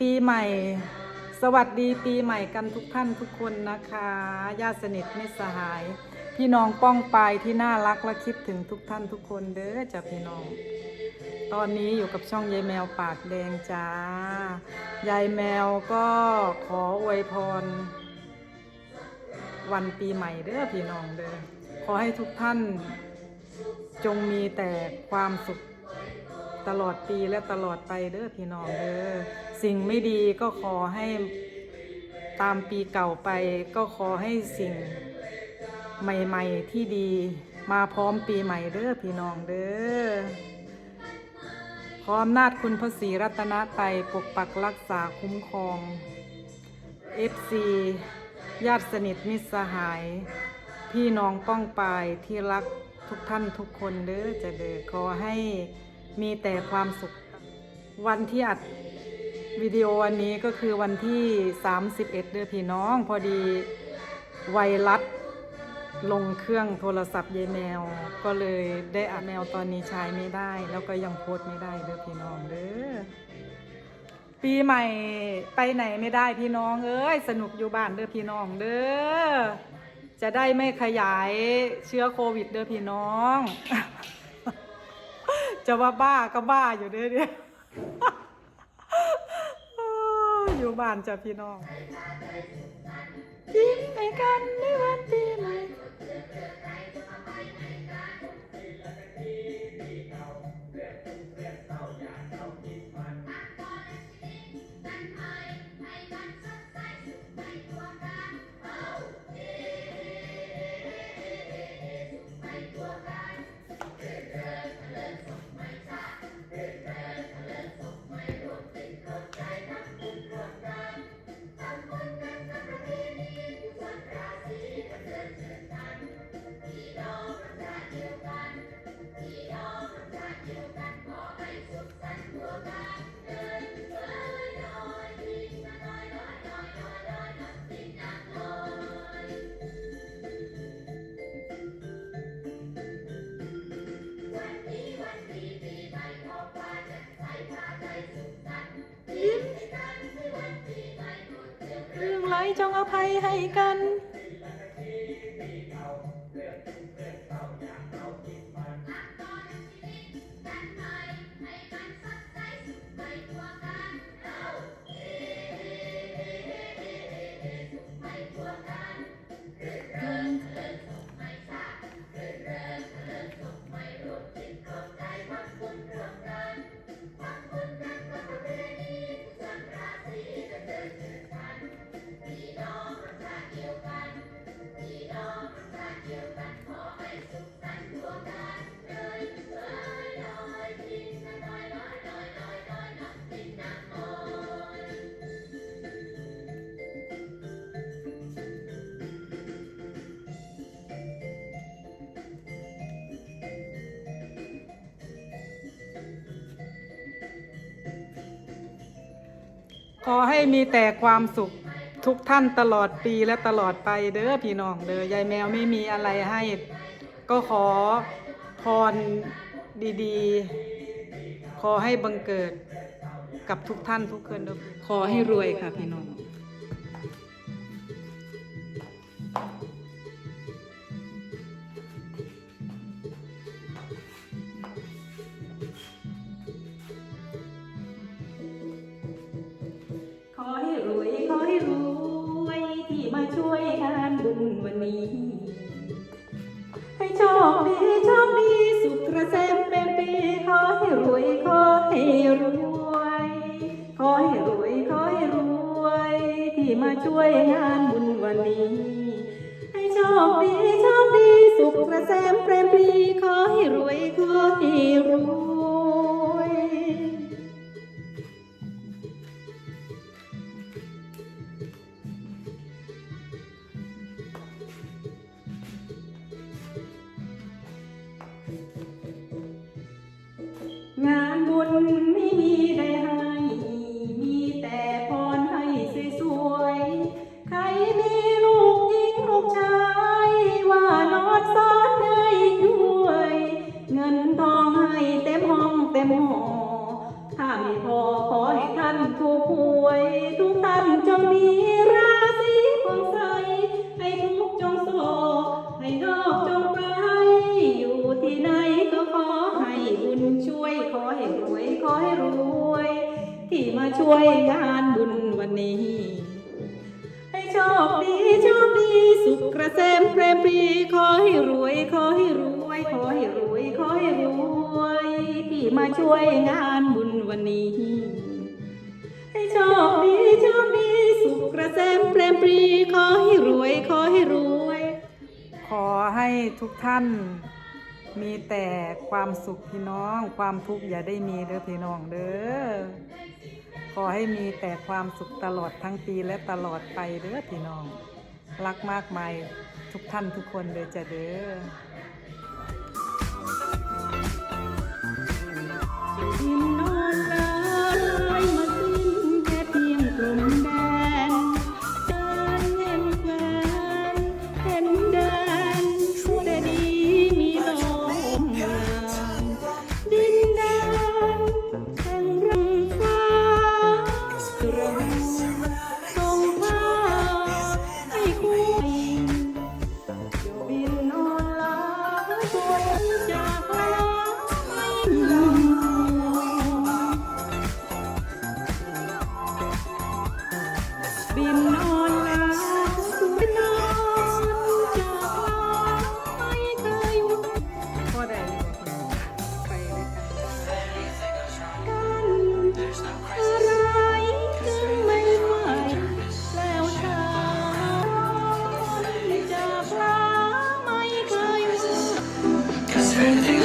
ปีใหม่ สวัสดีปีใหม่กันทุกท่านทุกคนนะคะญาติสนิทมิสหาย พี่น้องป้องปายที่น่ารักและคิดถึงทุกท่านทุกคนเด้อจ้ะพี่น้อง ตอนนี้อยู่กับช่องยายแมวปากแดงจ้ายายแมวก็ขออวยพร วันปีใหม่เด้อพี่น้องเด้อขอให้ทุกท่าน จงมีแต่ความสุขตลอดปีและตลอดไปเด้อพี่น้องเด้อ สิ่งไม่ดีก็ขอให้ตามปีเก่าไป ก็ขอให้สิ่งใหม่ ๆ ที่ดีมาพร้อมปีใหม่เด้อพี่น้องเด้อขออำนาจคุณพระศรีรัตนตรัยปกปักรักษาคุ้มครอง FC ญาติสนิทมิตรสหาย พี่น้องป้องปายที่รักทุกท่านทุกคนเด้อจะเด้อขอให้มีแต่ความสุขวันที่อัด วิดีโอวันนี้ก็คือวันที่ 31 เด้อพี่น้อง พอดีไวรัสลงเครื่องโทรศัพท์ยายแมว ก็เลยได้อัดแมวตอนนี้ใช้ไม่ได้ แล้วก็ยังโพสไม่ได้เด้อพี่น้องเด้อปีใหม่ไปไหนไม่ได้พี่น้องเอ้ยสนุกอยู่บ้านเด้อพี่น้องเด้อจะได้ไม่ขยายเชื้อโควิดเด้อพี่น้อง จะว่าบ้าก็บ้าอยู่เด้อเนี่ย อยู่บ้านจ้ะพี่น้องยิ้มให้กันในวันปีใหม่ เรื่องไรจงอภัยให้กัน ขอให้มีแต่ความสุขทุกท่านตลอดปีและตลอดไปเด้อพี่น้องเด้อยายแมวไม่มีอะไรให้ ก็ขอพรดีๆ ขอให้บังเกิดกับทุกท่านทุกคนขอให้รวยค่ะพี่น้อง นี้ ให้โชคดีโชคดีสุขเกษมเป็นปีขอให้รวยขอให้รวยขอให้รวยขอให้รวย ที่มาช่วยงานบุญวันนี้ ให้โชคดีโชคดีสุขเกษมเป็นปีขอให้รวยขอให้รวย ไม่มีได้ให้ มีแต่พรให้สวยๆ ใครมีลูกหญิงลูกชาย ว่านอนซ้อให้ด้วย เงินทองให้เต็มห้องเต็มหอ ถ้าไม่พอขอให้ท่านถูกหวย ทุกท่านจงมีราศีของใส ให้ทุกจงโศให้โลกจงไป อยู่ที่ไหนก็ขอให้บุญช่วยขอให้บุญ ขอให้รวย ที่มาช่วยงานบุญวันนี้ ให้โชคดีโชคดี สุขกระเสมเปรมปรีขอให้รวย ขอให้รวย ขอให้รวย ขอให้รวย ที่มาช่วยงานบุญวันนี้ ให้โชคดีโชคดี สุขกระเสมเปรมปรีขอให้รวย ขอให้รวย ขอให้ทุกท่าน มีแต่ความสุขพี่น้อง ความทุกข์อย่าได้มีเด้อพี่น้องเด้อขอให้มีแต่ความสุขตลอดทั้งปีและตลอดไปเด้อพี่น้อง รักมากมายทุกท่านทุกคนเด้อจ้ะเด้อ Everything